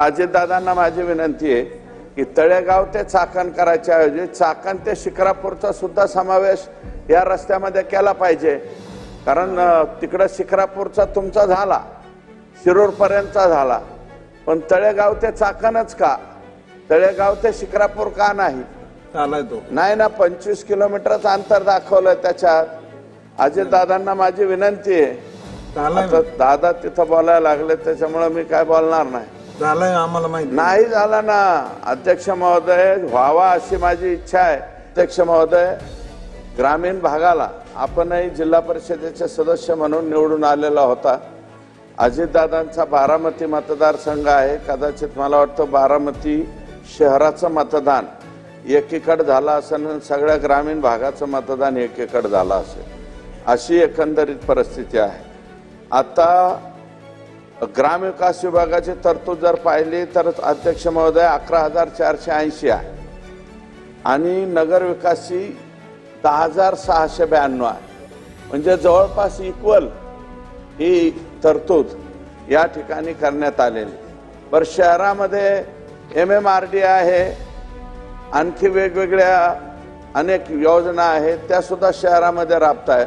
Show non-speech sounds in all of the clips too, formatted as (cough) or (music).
अजितदादांना माझी विनंती आहे की तळेगाव ते चाकण करायच्या ऐवजी चाकण ते शिक्रापूरचा सुद्धा समावेश या रस्त्यामध्ये केला पाहिजे. कारण तिकडं शिक्रापूरचा तुमचा झाला शिरूरपर्यंतचा झाला. पण तळेगाव ते चाकणच का? तळेगाव ते शिक्रापूर का नाही? नाही ना पंचवीस किलोमीटरचं अंतर दाखवलं त्याच्यात. अजितदादांना माझी विनंती आहे. दादा तिथं बोलायला लागले त्याच्यामुळे मी काय बोलणार नाही. चालाय आम्हाला माहिती. नाही झाला ना. अध्यक्ष महोदय व्हावा अशी माझी इच्छा आहे. अध्यक्ष महोदय ग्रामीण भागाला आपणही जिल्हा परिषदेचे सदस्य म्हणून निवडून आलेला होता. अजितदादांचा बारामती मतदारसंघ आहे. कदाचित मला वाटतं बारामती शहराचं मतदान एकीकडे झालं असेल सगळ्या ग्रामीण भागाचं मतदान एकीकडे झालं असेल. अशी एकंदरीत परिस्थिती आहे. आता ग्रामविकास विभागाची तरतूद जर पाहिली तर अध्यक्ष महोदय अकरा हजार चारशे ऐंशी आहे. आणि नगरविकासची दहा हजार सहाशे ब्याण्णव आहे. म्हणजे जवळपास इक्वल ही तरतूद या ठिकाणी करण्यात आलेली. बरं शहरामध्ये एम एम आर डी आहे. आणखी वेगवेगळ्या अनेक योजना आहेत. त्यासुद्धा शहरामध्ये राबत आहेत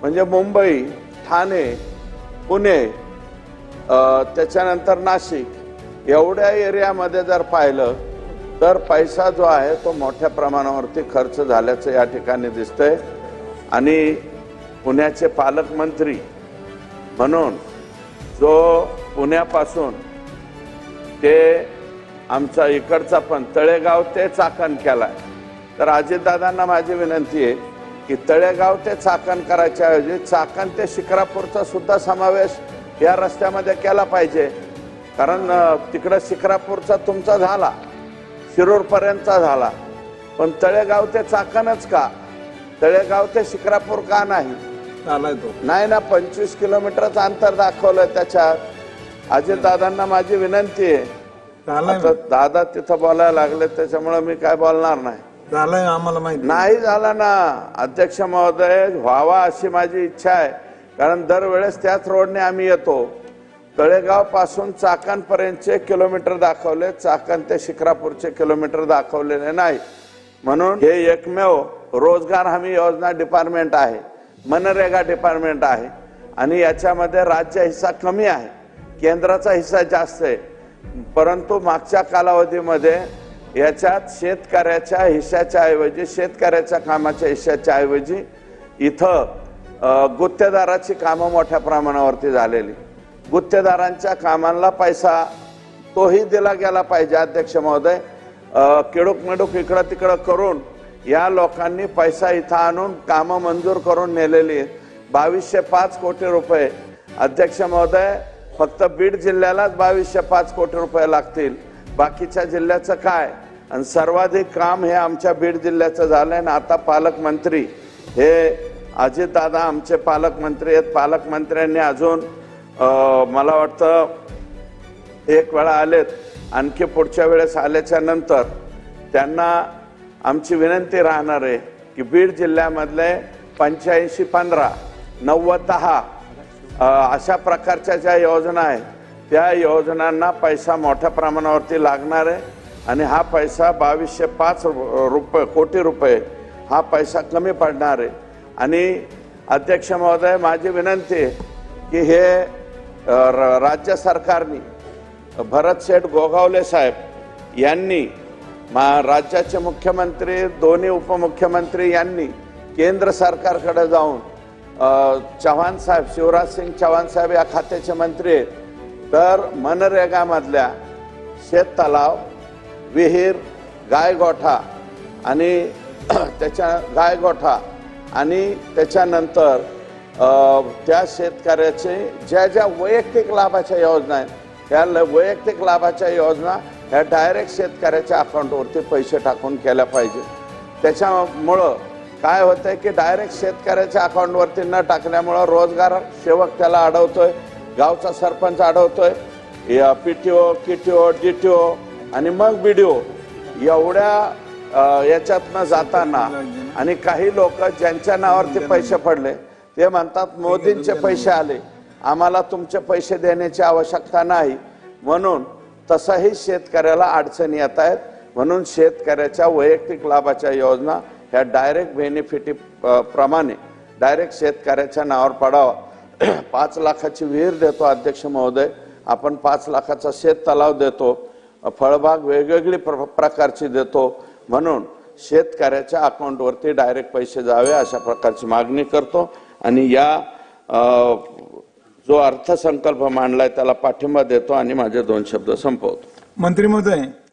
म्हणजे मुंबई ठाणे पुणे त्याच्यानंतर नाशिक. एवढ्या एरियामध्ये जर पाहिलं तर पैसा जो आहे तो मोठ्या प्रमाणावरती खर्च झाल्याचं या ठिकाणी दिसतंय. आणि पुण्याचे पालकमंत्री म्हणून जो पुण्यापासून ते आमचा इकडचा पण तळेगाव ते चाकण केलाय. तर अजितदादांना माझी विनंती आहे की तळेगाव ते चाकण करायच्या ऐवजी चाकण ते शिखरापूरचा सुद्धा समावेश या रस्त्यामध्ये केला पाहिजे. कारण तिकडं शिक्रापूरचा तुमचा झाला शिरूरपर्यंतचा झाला. पण तळेगाव ते चाकणच का? तळेगाव ते शिक्रापूर का नाही? नाही ना पंचवीस किलोमीटरचं अंतर दाखवलं त्याच्यात. अजितदादांना माझी विनंती आहे. दादा तिथं बोलायला लागले त्याच्यामुळे मी काय बोलणार नाही. चालाय आम्हाला माहिती. नाही झाला ना. अध्यक्ष महोदय व्हावा अशी माझी इच्छा आहे. कारण दरवेळेस त्याच रोडने आम्ही येतो. तळेगावपासून चाकणपर्यंतचे किलोमीटर दाखवले. चाकण ते शिक्रापूरचे किलोमीटर दाखवलेले नाही. म्हणून हे एकमेव रोजगार हमी योजना डिपार्टमेंट आहे. मनरेगा डिपार्टमेंट आहे. आणि याच्यामध्ये राज्य हिस्सा कमी आहे. केंद्राचा हिस्सा जास्त आहे. परंतु मागच्या कालावधीमध्ये याच्यात शेतकऱ्याच्या हिश्श्याच्या ऐवजी शेतकऱ्याच्या कामाच्या हिश्श्याच्या ऐवजी इथं गुत्तेदाराची कामं मोठ्या प्रमाणावरती झालेली. गुत्तेदारांच्या कामांना पैसा तोही दिला गेला पाहिजे अध्यक्ष महोदय. किडूक मिडूक इकडं तिकडं करून या लोकांनी पैसा इथं आणून कामं मंजूर करून नेलेली आहेत. बावीसशे पाच कोटी रुपये. अध्यक्ष महोदय फक्त बीड जिल्ह्यालाच बावीसशे पाच कोटी रुपये लागतील. बाकीच्या जिल्ह्याचं काय? आणि सर्वाधिक काम हे आमच्या बीड जिल्ह्याचं झालं आणि आता पालकमंत्री हे अजितदादा आमचे पालकमंत्री आहेत. पालकमंत्र्यांनी अजून मला वाटतं एक वेळा आलेत. आणखी पुढच्या वेळेस आल्याच्यानंतर त्यांना आमची विनंती राहणार आहे की बीड जिल्ह्यामधले पंच्याऐंशी पंधरा नव्वद दहा अशा प्रकारच्या ज्या योजना आहेत त्या योजनांना पैसा मोठ्या प्रमाणावरती लागणार आहे. आणि हा पैसा बावीसशे पाच रुपये कोटी रुपये हा पैसा कमी पडणार आहे. आणि अध्यक्ष महोदय माझी विनंती आहे की हे र- राज्य सरकारने भरत शेठ गोगावले साहेब यांनी मा राज्याचे मुख्यमंत्री दोन्ही उपमुख्यमंत्री यांनी केंद्र सरकारकडे जाऊन चव्हाण साहेब शिवराज सिंग चव्हाण साहेब या खात्याचे मंत्री आहेत. तर मनरेगामधल्या शेत तलाव विहीर गायगोठा आणि (clears throat) त्याच्या गायगोठा आणि त्याच्यानंतर त्या शेतकऱ्याचे ज्या ज्या वैयक्तिक लाभाच्या योजना आहेत त्या ल- वैयक्तिक लाभाच्या योजना ह्या डायरेक्ट शेतकऱ्याच्या अकाउंटवरती पैसे टाकून केल्या पाहिजे. त्याच्यामुळं काय होतं आहे की डायरेक्ट शेतकऱ्याच्या अकाउंटवरती न टाकल्यामुळं रोजगार सेवक त्याला अडवतोय गावचा सरपंच अडवतोय डी टी ओ आणि मग बी डी ओ एवढ्या याच्यातनं जाताना आणि काही लोक ज्यांच्या नावावरती पैसे पडले ते म्हणतात मोदींचे पैसे आले. आम्हाला तुमचे पैसे देण्याची आवश्यकता नाही. म्हणून तसाही शेतकऱ्याला अडचणी येत आहेत. म्हणून शेतकऱ्याच्या वैयक्तिक लाभाच्या योजना ह्या डायरेक्ट बेनिफिटी प्रमाणे डायरेक्ट शेतकऱ्याच्या नावावर पडावा. (clears throat) पाच लाखाची विहीर देतो अध्यक्ष महोदय. आपण पाच लाखाचा शेत तलाव देतो. फळबाग वेगवेगळी प्र- प्रकारची देतो. म्हणून शेतकऱ्याच्या अकाउंटवरती डायरेक्ट पैसे जावे अशा प्रकारची मागणी करतो. आणि या जो अर्थसंकल्प मांडलाय त्याला पाठिंबा देतो आणि माझे दोन शब्द संपवतो. मंत्री महोदय